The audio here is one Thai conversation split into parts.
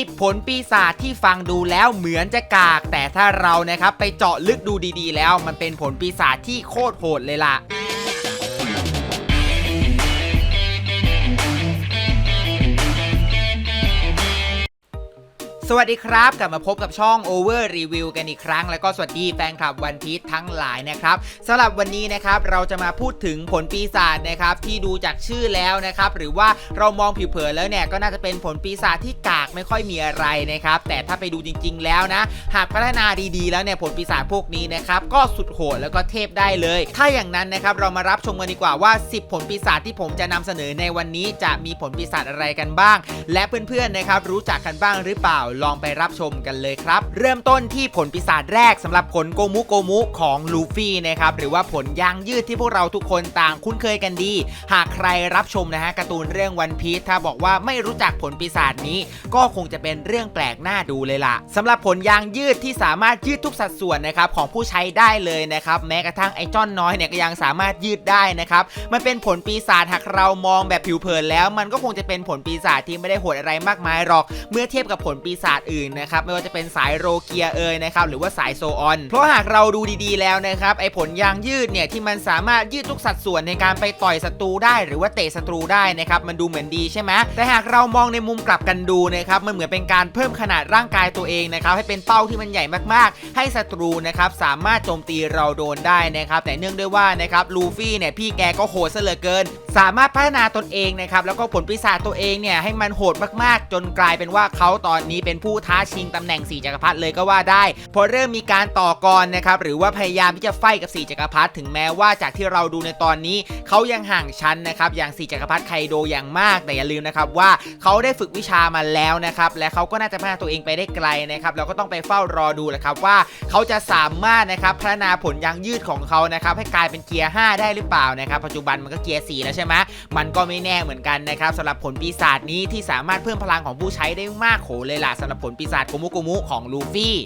10 ผลปีศาจที่ฟังดูแล้วเหมือนจะกาก แต่ถ้าเรานะครับไปเจาะลึกดูดีๆ แล้ว มันเป็นผลปีศาจที่โคตรโหดเลยล่ะ สวัสดีครับ กลับมาพบกับช่อง Over Review กันอีกครั้ง แล้วก็สวัสดีแฟนคลับวันพี e ทั้งหลายนะครับสำหรับวันนี้นะครับเราจะมาพูดถึงผลปีศาจนะครับที่ดูจากชื่อแล้วนะครับหรือว่าเรามองผิวเผินแล้วเนี่ยก็น่าจะเป็นผลปีศาจที่กากไม่ค่อยมีอะไรนะครับแต่ถ้าไปดูจริง ๆ แล้วนะ หากพัฒนาดีๆ แล้วเนี่ยผลปีศาจพวกนี้นะครับก็สุดโหดแล้วก็เทพได้เลย ถ้าอย่างนั้นนะครับเรามารับชมกันดีกว่าว่า 10 ผลปีศาจที่ผมจะนำเสนอในวันนี้จะมีผลปีศาจอะไรกันบ้าง และเพื่อนๆนะครับรู้จักกันบ้างหรือเปล่าลองไปรับชมกันเลยครับ เริ่มต้นที่ผลปีศาจแรกสำหรับผลโกมุโกมุของลูฟี่นะครับหรือว่าผลยางยืดที่พวกเราทุกคนต่างคุ้นเคยกันดี หากใครรับชมนะฮะการ์ตูนเรื่องวันพีชถ้าบอกว่าไม่รู้จักผลปีศาจนี้ ก็คงจะเป็นเรื่องแปลกหน้าดูเลยล่ะสำหรับผลยางยืดที่สามารถยืดทุกสัดส่วนนะครับของผู้ใช้ได้เลยนะครับแม้กระทั่งไอจอนน้อยเนี่ยก็ยังสามารถยืดได้นะครับมันเป็นผลปีศาจหากเรามองแบบผิวเผินแล้ว มันก็คงจะเป็นผลปีศาจที่ไม่ได้โหดอะไรมากมายหรอก เมื่อเทียบกับผลปีศาจอื่นนะครับไม่ว่าจะเป็นสายโรเกียเอยนะครับหรือว่าสายโซออน เพราะหากเราดูดีๆแล้วนะครับไอ้ผลยางยืดเนี่ยที่มันสามารถยืดทุกสัดส่วนในการไปต่อยศัตรูได้ หรือว่าเตะศัตรูได้นะครับมันดูเหมือนดีใช่ไหมแต่หากเรามองในมุมกลับกันดูนะครับมันเหมือนเป็นการเพิ่มขนาดร่างกายตัวเองนะครับให้เป็นเป้าที่มันใหญ่มากๆ ให้ศัตรูนะครับสามารถโจมตีเราโดนได้นะครับแต่เนื่องด้วยว่านะครับลูฟี่เนี่ยพี่แกก็โหดซะเหลือเกิน สามารถพัฒนาตนเองนะครับแล้วก็ผลปีศาจตัวเองเนี่ยให้มันโหดมากๆ จนกลายเป็นว่าเขาตอนนี้เป็นผู้ท้าชิงตำแหน่งสี่จักรพรรดิเลยก็ว่าได้พอเริ่มมีการต่อกรนะครับหรือว่าพยายามที่จะไฟกับสี่จักรพรรดิถึงแม้ว่าจากที่เราดูในตอนนี้เขายังห่างชั้นนะครับอย่างสี่จักรพรรดิไคโดอย่างมากแต่อย่าลืมนะครับว่าเขาได้ฝึกวิชามาแล้วนะครับและเขาก็น่าจะพัฒนาตัวเองไปได้ไกลนะครับเราก็ต้องไปเฝ้ารอดูแหละครับว่าเขาจะสามารถนะครับพัฒนาผลยางยืดของเขานะครับให้กลายเป็นเกียร์5ได้หรือเปล่านะครับปัจจุบันมันก็เกียร์4แล้วใช่ไหมมันก็ไม่แน่เหมือนกันนะครับสำหรับผลปีศาจนี้ที่สามารถเพิ่มพลังของผู้ใช้ได้มากโขเลยล่ะสำหรับผลปีศาจโกมุโกมุของลูฟี่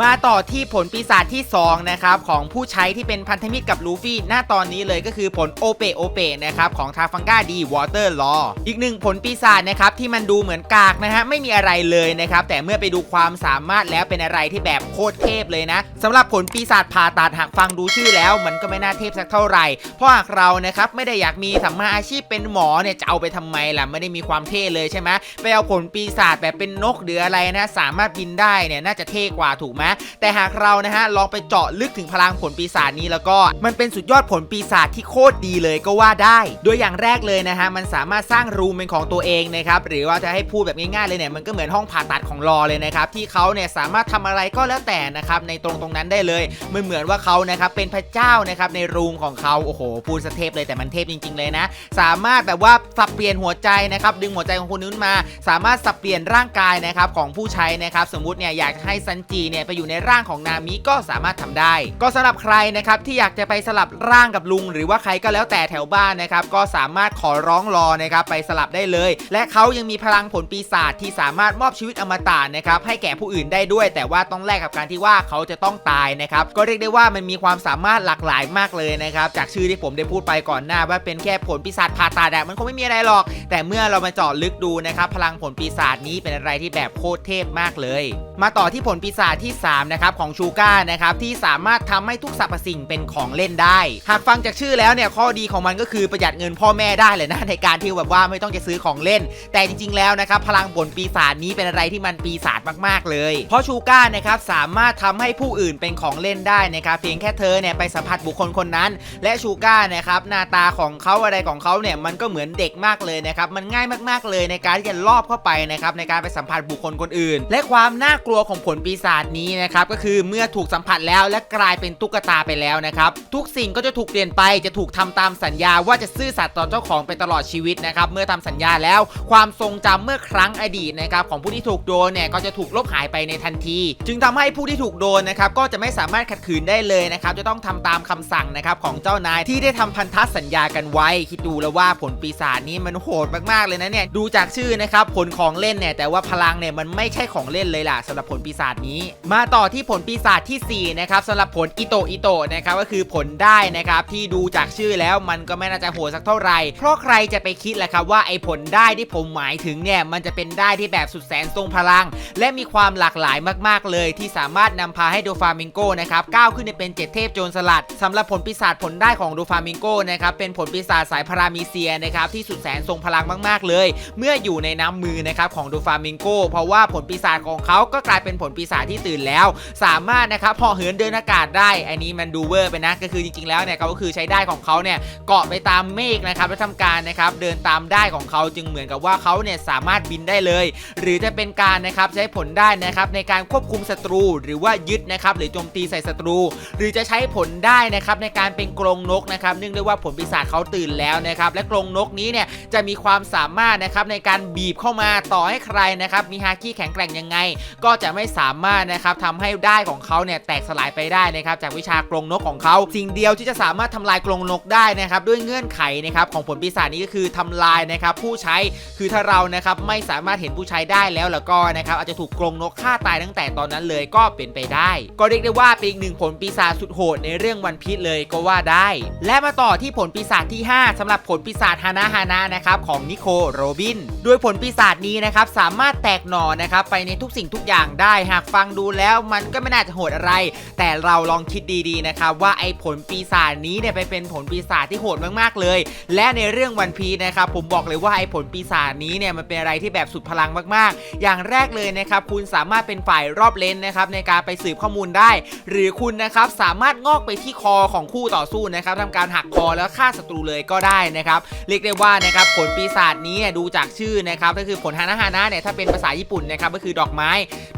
มาต่อที่ผลปีศาจที่ 2 นะครับ ของผู้ใช้ที่เป็นพันธมิตรกับลูฟี่ หน้าตอนนี้เลยก็คือผลโอเปโอเปนะครับ ของทาฟังกาดีวอเตอร์ลออีกหนึ่งผลปีศาจนะครับ ที่มันดูเหมือนกากนะฮะ ไม่มีอะไรเลยนะครับ แต่เมื่อไปดูความสามารถแล้วเป็นอะไรที่แบบโคตรเทพเลยนะสำหรับผลปีศาจผ่าตัดหากฟังดูชื่อแล้ว มันก็ไม่น่าเทพสักเท่าไหร่เพราะหากเรานะครับไม่ได้อยากมีสัมมาอาชีพเป็นหมอเนี่ยจะเอาไปทำไมล่ะไม่ได้มีความเท่เลยใช่ไหมไปเอาผลปีศาจแบบเป็นนกหรืออะไรนะสามารถบินได้เนี่ยน่าจะเท่กว่าถูกไหมแต่หากเรานะฮะลองไปเจาะลึกถึงพลังผลปีศาจนี้แล้วก็มันเป็นสุดยอดผลปีศาจที่โคตรดีเลยก็ว่าได้ โดยอย่างแรกเลยนะฮะมันสามารถสร้างรูมเป็นของตัวเองนะครับหรือว่าจะให้พูดแบบง่ายๆเลยเนี่ยมันก็เหมือนห้องผ่าตัดของรอเลยนะครับที่เขาเนี่ยสามารถทำอะไรก็แล้วแต่นะครับในตรงตรงนั้นได้เลยมันเหมือนว่าเขานะครับเป็นพระเจ้านะครับในรูมของเขาโอ้โหพูดสเทพเลยแต่มันเทพจริง ๆ เลยนะ สามารถแบบว่าสับเปลี่ยนหัวใจนะครับดึงหัวใจของคนนู้นมา สามารถสับเปลี่ยนร่างกายนะครับของผู้ใช้นะครับสมมติเนี่ยอยากให้ซันจีเนี่ยไปอยู่ในร่างของนามิก็สามารถทำได้ ก็สำหรับใครนะครับที่อยากจะไปสลับร่างกับลุง หรือว่าใครก็แล้วแต่แถวบ้านนะครับก็สามารถขอร้องรอนะครับไปสลับได้เลย และเขายังมีพลังผลปีศาจที่สามารถมอบชีวิตอมตะนะครับให้แก่ผู้อื่นได้ด้วย แต่ว่าต้องแลกกับการที่ว่าเขาจะต้องตายนะครับก็เรียกได้ว่ามันมีความสามารถหลากหลายมากเลยนะครับจากชื่อที่ผมได้พูดไปก่อนหน้า ว่าเป็นแค่ผลปีศาจผ่าตัดอะมันคงไม่มีอะไรหรอก แต่เมื่อเรามาเจาะลึกดูนะครับพลังผลปีศาจนี้เป็นอะไรที่แบบโคตรเทพมากเลย มาต่อที่ผลปีศาจที่3นะครับของชูก้านะครับที่สามารถทำให้ทุกสรรพสิ่งเป็นของเล่นได้ หากฟังจากชื่อแล้วเนี่ยข้อดีของมันก็คือประหยัดเงินพ่อแม่ได้เลยนะในการที่แบบว่าไม่ต้องจะซื้อของเล่น แต่จริง ๆ แล้วนะครับพลังผลปีศาจนี้เป็นอะไรที่มันปีศาจมากๆเลย เพราะชูก้านะครับสามารถทำให้ผู้อื่นเป็นของเล่นได้นะครับเพียงแค่เธอเนี่ยไปสัมผัสบุคคลคนนั้น และชูก้านะครับหน้าตาของเขาอะไรของเขาเนี่ยมันก็เหมือนเด็กมากเลยนะครับมันง่ายมากๆเลยในการที่จะลอบเข้าไปนะครับในการไปสัมผัสบุคคลคนอื่น และความน่ากลัวของผลปีศาจนี้นะครับก็คือเมื่อถูกสัมผัสแล้วและกลายเป็นตุ๊กตาไปแล้วนะครับทุกสิ่งก็จะถูกเปลี่ยนไปจะถูกทำตามสัญญาว่าจะซื่อสัตย์ต่อเจ้าของไปตลอดชีวิตนะครับเมื่อทำสัญญาแล้ว ความทรงจำเมื่อครั้งอดีตนะครับของผู้ที่ถูกโดนเนี่ยก็จะถูกลบหายไปในทันที จึงทำให้ผู้ที่ถูกโดนนะครับก็จะไม่สามารถขัดขืนได้เลยนะครับจะต้องทำตามคำสั่งนะครับของเจ้านายที่ได้ทำพันธสัญญากันไว้ คิดดูแล้วว่าผลปีศาจนี้มันโหดมากๆเลยนะเนี่ยดูจากชื่อนะครับผลของเล่นเนี่ยแต่ว่าพลังเนี่ยมันไม่ใช่ของเล่นเลยล่ะสำหรับผลปีศาจนี้มาต่อที่ผลปีศาจที่ 4 นะครับสำหรับผลอิโตอิโตนะครับก็คือผลได้นะครับที่ดูจากชื่อแล้วมันก็ไม่น่าจะโหดสักเท่าไหร่เพราะใครจะไปคิดแหละครับว่าไอ้ผลได้ที่ผมหมายถึงเนี่ยมันจะเป็นได้ที่แบบสุดแสนทรงพลัง และมีความหลากหลายมาก ๆ เลย ที่สามารถนำพาให้โดฟามิงโกนะครับก้าวขึ้นไปเป็นเจ็ดเทพโจรสลัดสำหรับผลปีศาจผลได้ของโดฟามิงโกนะครับเป็นผลปีศาจสายพารามีเซียนะครับที่สุดแสนทรงพลังมาก ๆ เลย เมื่ออยู่ในน้ำมือนะครับของโดฟามิงโกเพราะว่าผลปีศาจของเขาก็กลายเป็นผลปีศาจที่ตื่นแล้ว สามารถนะครับเหาะเหินเดินอากาศได้ อันนี้มันดูเวอร์ไปนะ ก็คือจริงๆแล้วเนี่ยเขาก็คือใช้ได้ของเขาเนี่ยเกาะไปตามเมฆนะครับแล้วทำการนะครับเดินตามได้ของเขาจึงเหมือนกับว่าเขาเนี่ยสามารถบินได้เลย หรือจะเป็นการนะครับใช้ผลได้นะครับในการควบคุมศัตรู หรือว่ายึดนะครับหรือโจมตีใส่ศัตรู หรือจะใช้ผลได้นะครับในการเป็นกรงนกนะครับเนื่องด้วยว่าผลปีศาจเขาตื่นแล้วนะครับและกรงนกนี้เนี่ยจะมีความสามารถนะครับในการบีบเข้ามาต่อให้ใครนะครับมีฮาคิแข็งแกร่งยังไง ก็จะไม่สามารถนะครับทำให้ได้ของเขาเนี่ยแตกสลายไปได้นะครับจากวิชากรงนกของเขาสิ่งเดียวที่จะสามารถทำลายกรงนกได้นะครับด้วยเงื่อนไขนะครับของผลปีศาจนี้ก็คือทำลายนะครับผู้ใช้คือถ้าเรานะครับไม่สามารถเห็นผู้ใช้ได้แล้วแล้วก็นะครับอาจจะถูกกรงนกฆ่าตายตั้งแต่ตอนนั้นเลยก็เป็นไปได้ ก็เรียกได้ว่าเป็นอีกหนึ่งผลปีศาจสุดโหดในเรื่องวันพีชเลยก็ว่าได้ และมาต่อที่ผลปีศาจที่ 5สำหรับผลปีศาจฮานาฮานานะครับของนิโคโรบินโดยผลปีศาจนี้นะครับสามารถแตกหน่อนะครับไปในทุกสิ่งทุกอย่างได้หากฟังดูแลแล้วมันก็ไม่น่าจะโหดอะไร แต่เราลองคิดดีๆนะครับว่าไอ้ผลปีศาจนี้เนี่ยไปเป็นผลปีศาจที่โหดมากๆเลย และในเรื่องวันพีนะครับผมบอกเลยว่าไอ้ผลปีศาจนี้เนี่ยมันเป็นอะไรที่แบบสุดพลังมากๆ อย่างแรกเลยนะครับคุณสามารถเป็นฝ่ายรอบเลนนะครับในการไปสืบข้อมูลได้ หรือคุณนะครับสามารถงอกไปที่คอของคู่ต่อสู้นะครับทำการหักคอแล้วฆ่าศัตรูเลยก็ได้นะครับเรียกได้ว่านะครับผลปีศาจนี้เนี่ยดูจากชื่อนะครับก็คือผลฮานาฮานะเนี่ยถ้าเป็นภาษาญี่ปุ่นนะครับก็คือดอกไม้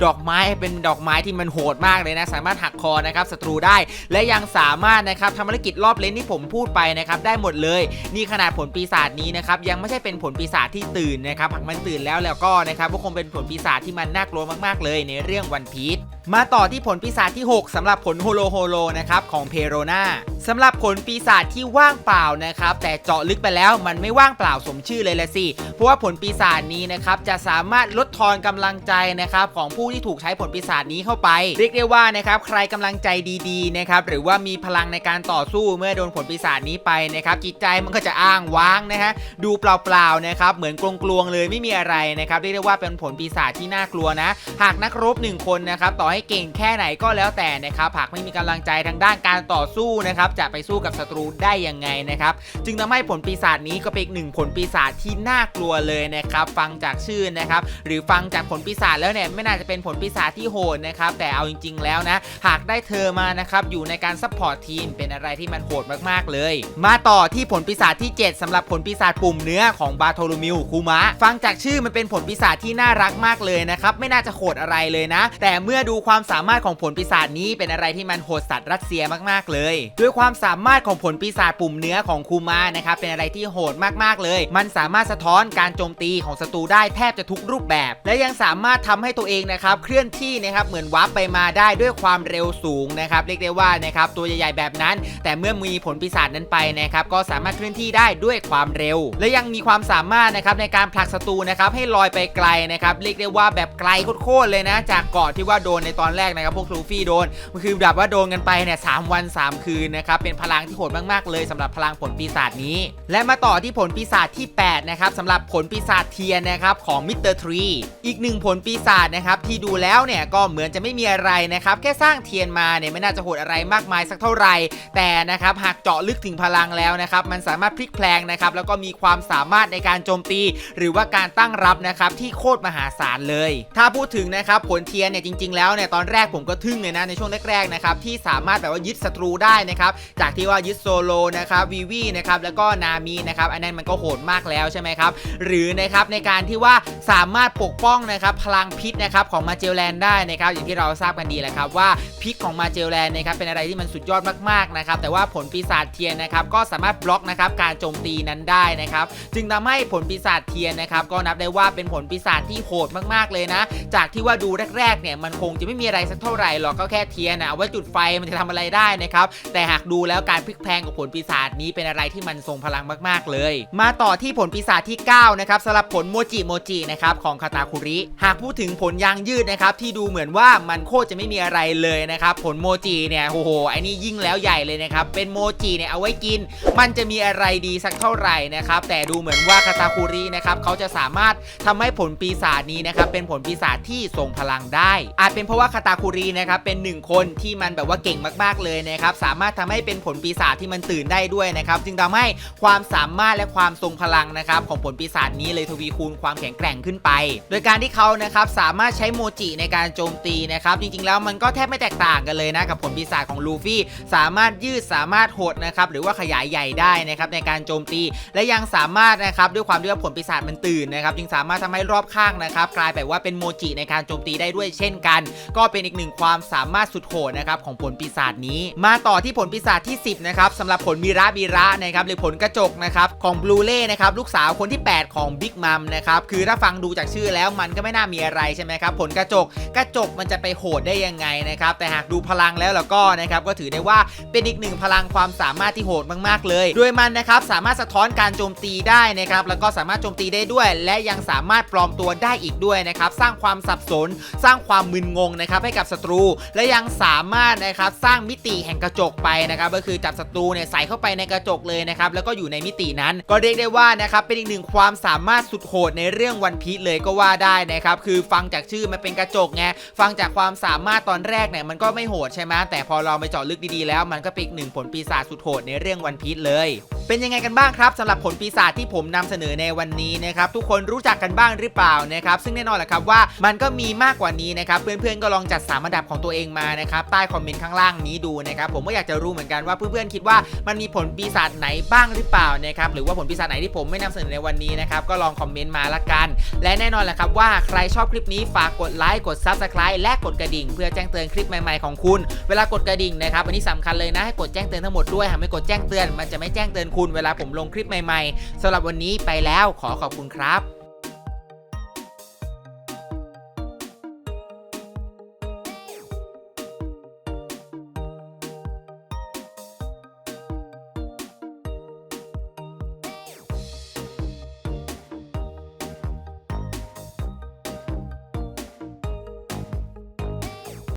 ดอกไม้เป็นดอกไม้ที่มันโหดมากเลยนะ สามารถหักคอนะครับศัตรูได้ และยังสามารถนะครับทำภารกิจรอบเลนที่ผมพูดไปนะครับได้หมดเลย นี่ขนาดผลปีศาจนี้นะครับยังไม่ใช่เป็นผลปีศาจที่ตื่นนะครับหากมันตื่นแล้วแล้วก็นะครับก็คงเป็นผลปีศาจที่มันน่ากลัวมากๆเลยในเรื่องวันพีช มาต่อที่ผลปีศาจที่ 6สำหรับผลโฮโลโฮโลนะครับของเพโรนาสำหรับผลปีศาจที่ว่างเปล่านะครับ แต่เจาะลึกไปแล้วมันไม่ว่างเปล่าสมชื่อเลยละสิ เพราะว่าผลปีศาจนี้นะครับจะสามารถลดทอนกำลังใจนะครับของผู้ที่ถูกใช้ผลปีศาจนี้เข้าไป เรียกได้ว่านะครับใครกำลังใจดีๆนะครับหรือว่ามีพลังในการต่อสู้เมื่อโดนผลปีศาจนี้ไปนะครับจิตใจมันก็จะอ้างว้างนะฮะดูเปล่าๆนะครับเหมือนกลวงๆเลยไม่มีอะไรนะครับเรียกได้ว่าเป็นผลปีศาจที่น่ากลัวนะ หากนักรบหนึ่งคนนะครับต่อให้เก่งแค่ไหนก็แล้วแต่นะครับหากไม่มีกำลังใจทางด้านการต่อสู้นะครับจะไปสู้กับศัตรูได้ยังไงนะครับจึงทำให้ผลปีศาจนี้ก็เป็นอีกหนึ่งผลปีศาจที่น่ากลัวเลยนะครับฟังจากชื่อนะครับหรือฟังจากผลปีศาจแล้วเนี่ยไม่น่าจะเป็นผลปีศาจที่โหดนะครับแต่เอาจริง ๆ แล้วนะหากได้เธอมานะครับอยู่ในการซัพพอร์ตทีมเป็นอะไรที่มันโหดมากๆเลย มาต่อที่ผลปีศาจที่ 7สำหรับผลปีศาจปุ่มเนื้อของบาโทลูมิวคูมะฟังจากชื่อมันเป็นผลปีศาจที่น่ารักมากเลยนะครับไม่น่าจะโหดอะไรเลยนะ แต่เมื่อดูความสามารถของผลปีศาจนี้เป็นอะไรที่มันโหดสัตว์รัสเซียมากๆเลยด้วยความสามารถของผลปีศาจปุ่มเนื้อของคูมะนะครับเป็นอะไรที่โหดมากๆเลย มันสามารถสะท้อนการโจมตีของศัตรูได้แทบจะทุกรูปแบบ และยังสามารถทำให้ตัวเองนะครับเคลื่อนที่นะครับเหมือนวาร์ปไปมาได้ด้วยความเร็วสูงนะครับเรียกได้ว่านะครับตัวใหญ่ๆแบบนั้น แต่เมื่อมีผลปีศาจนั้นไปนะครับก็สามารถเคลื่อนที่ได้ด้วยความเร็ว และยังมีความสามารถนะครับในการผลักศัตรูนะครับให้ลอยไปไกลนะครับเรียกได้ว่าแบบไกลโคตรๆเลยนะ จากเกาะที่ว่าโดนในตอนแรกนะครับพวกลูฟี่โดนมันคือแบบว่าโดนกันไปเนี่ยสามวัน3 คืนนะครับเป็นพลังที่โหดมากๆ เลยสำหรับพลังผลปีศาจนี้ และมาต่อที่ผลปีศาจที่8นะครับสำหรับผลปีศาจเทียนนะครับของมิสเตอร์ทรีอีกหนึ่งผลปีศาจนะครับที่ดูแล้วเนี่ยก็เหมือนจะไม่มีอะไรนะครับแค่สร้างเทียนมาเนี่ยไม่น่าจะโหดอะไรมากมายสักเท่าไหร่แต่นะครับหากเจาะลึกถึงพลังแล้วนะครับมันสามารถพลิกแพลงนะครับแล้วก็มีความสามารถในการโจมตี หรือว่าการตั้งรับนะครับที่โคตรมหาศาลเลย ถ้าพูดถึงนะครับผลเทียนเนี่ยจริง ๆแล้วเนี่ยตอนแรกผมก็ทึ่งเลยนะในช่วงแรกๆนะครับที่สามารถแบบว่ายึดศัตรูได้นะครับจากที่ว่ายึดโซโลนะครับวีวีนะครับแล้วก็นามีนะครับอันนั้นมันก็โหดมากแล้วใช่ไหมครับหรือนะครับในการที่ว่าสามารถปกป้องนะครับพลังพิษนะครับของมาเจลแลนได้นะครับอย่างที่เราทราบกันดีแหละครับว่าพิษของมาเจลแลนนะครับเป็นอะไรที่มันสุดยอดมากๆนะครับแต่ว่าผลปีศาจเทียนนะครับก็สามารถบล็อกนะครับการโจมตีนั้นได้นะครับจึงทำให้ผลปีศาจเทียนนะครับก็นับได้ว่าเป็นผลปีศาจที่โหดมากๆเลยนะ จากที่ว่าดูแรกๆเนี่ยมันคงจะไม่ไม่มีอะไรสักเท่าไหร่หรอกก็แค่เทียนนะเอาไว้จุดไฟมันจะทำอะไรได้นะครับแต่หากดูแล้วการพลิกแพลงของผลปีศาจนี้เป็นอะไรที่มันทรงพลังมากๆเลย มาต่อที่ผลปีศาจที่9นะครับสำหรับผลโมจิโมจินะครับของคาตาคุริ หากพูดถึงผลยางยืดนะครับที่ดูเหมือนว่ามันโคตรจะไม่มีอะไรเลยนะครับผลโมจิเนี่ยโอ้โหไอ้นี่ยิ่งแล้วใหญ่เลยนะครับเป็นโมจิเนี่ยเอาไว้กิน มันจะมีอะไรดีสักเท่าไหร่นะครับแต่ดูเหมือนว่าคาตาคุรินะครับเขาจะสามารถทำให้ผลปีศาจนี้นะครับเป็นผลปีศาจที่ทรงพลังได้ อาจเป็นเพราะว่าคาตาคุรินะครับเป็นหนึ่งคนที่มันแบบว่าเก่งมากๆเลยนะครับสามารถทำให้เป็นผลปีศาจที่มันตื่นได้ด้วยนะครับจึงทำให้ความสามารถและความทรงพลังนะครับของผลปีศาจนี้เลยทวีคูณความแข็งแกร่งขึ้นไป โดยการที่เขานะครับสามารถใช้โมจิในการโจมตีนะครับจริงๆแล้วมันก็แทบไม่แตกต่างกันเลยนะกับผลปีศาจของลูฟี่สามารถยืดสามารถหดนะครับหรือว่าขยายใหญ่ได้นะครับในการโจมตี และยังสามารถนะครับด้วยความที่ว่าผลปีศาจมันตื่นนะครับจึงสามารถทำให้รอบข้างนะครับกลายแบบว่าเป็นโมจิในการโจมตีได้ด้วยเช่นกันก็เป็นอีกหนึ่งความสามารถสุดโหดนะครับของผลปีศาจนี้ มาต่อที่ผลปีศาจที่ 10นะครับสำหรับผลมีระบีระนะครับหรือผลกระจกนะครับของบลูเล่นะครับลูกสาวคนที่ 8 ของบิ๊กมัมนะครับคือถ้าฟังดูจากชื่อแล้วมันก็ไม่น่ามีอะไรใช่ไหมครับผลกระจกกระจกมันจะไปโหดได้ยังไงนะครับแต่หากดูพลังแล้วแล้วก็นะครับก็ถือได้ว่าเป็นอีกหนึ่งพลังความสามารถที่โหดมากๆ เลยโดยมันนะครับสามารถสะท้อนการโจมตีได้นะครับแล้วก็สามารถโจมตีได้ด้วย และยังสามารถปลอมตัวได้อีกด้วยนะครับสร้างความสับสน สร้างความมึนงงนะครับให้กับศัตรู และยังสามารถนะครับสร้างมิติแห่งกระจกไปนะครับก็คือจับศัตรูเนี่ยใส่เข้าไปในกระจกเลยนะครับแล้วก็อยู่ในมิตินั้น ก็เรียกได้ว่านะครับเป็นอีกหนึ่งความสามารถสุดโหดในเรื่องวันพีชเลยก็ว่าได้นะครับคือฟังจากชื่อมันเป็นกระจกไงฟังจากความสามารถตอนแรกเนี่ยมันก็ไม่โหดใช่ไหมแต่พอเราไปเจาะลึกดีๆแล้ว มันก็เป็นอีกหนึ่งผลปีศาจสุดโหดในเรื่องวันพีชเลยเป็นยังไงกันบ้างครับสำหรับผลปีศาจที่ผมนำเสนอในวันนี้นะครับทุกคนรู้จักกันบ้างหรือเปล่านะครับซึ่งแน่นอนแหละครับว่ามันก็มีมากกว่านี้นะครับเพื่อนๆก็ลองจัดสามอันดับของตัวเองมานะครับใต้คอมเมนต์ข้างล่างนี้ดูนะครับผมก็อยากจะรู้เหมือนกันว่าเพื่อนๆคิดว่ามันมีผลปีศาจไหนบ้างหรือเปล่านะครับหรือว่าผลปีศาจไหนที่ผมไม่นำเสนอในวันนี้นะครับก็ลองคอมเมนต์มาละกัน และแน่นอนแหละครับว่าใครชอบคลิปนี้ฝากกดไลค์กด Subscribe และกดกระดิ่ง เพื่อแจ้งเตือนคลิปใหม่ๆของคุณ เวลากดกระดิ่งนะครับอันนี้สำคัญเลยนะให้กดแจ้งเตือนทั้งหมดด้วยหากไม่กดแจ้งเตือนมันจะไม่แจ้งเตือนคุณเวลาผมลงคลิปใหม่ๆสำหรับวันนี้ไปแล้วขอขอบคุณครับ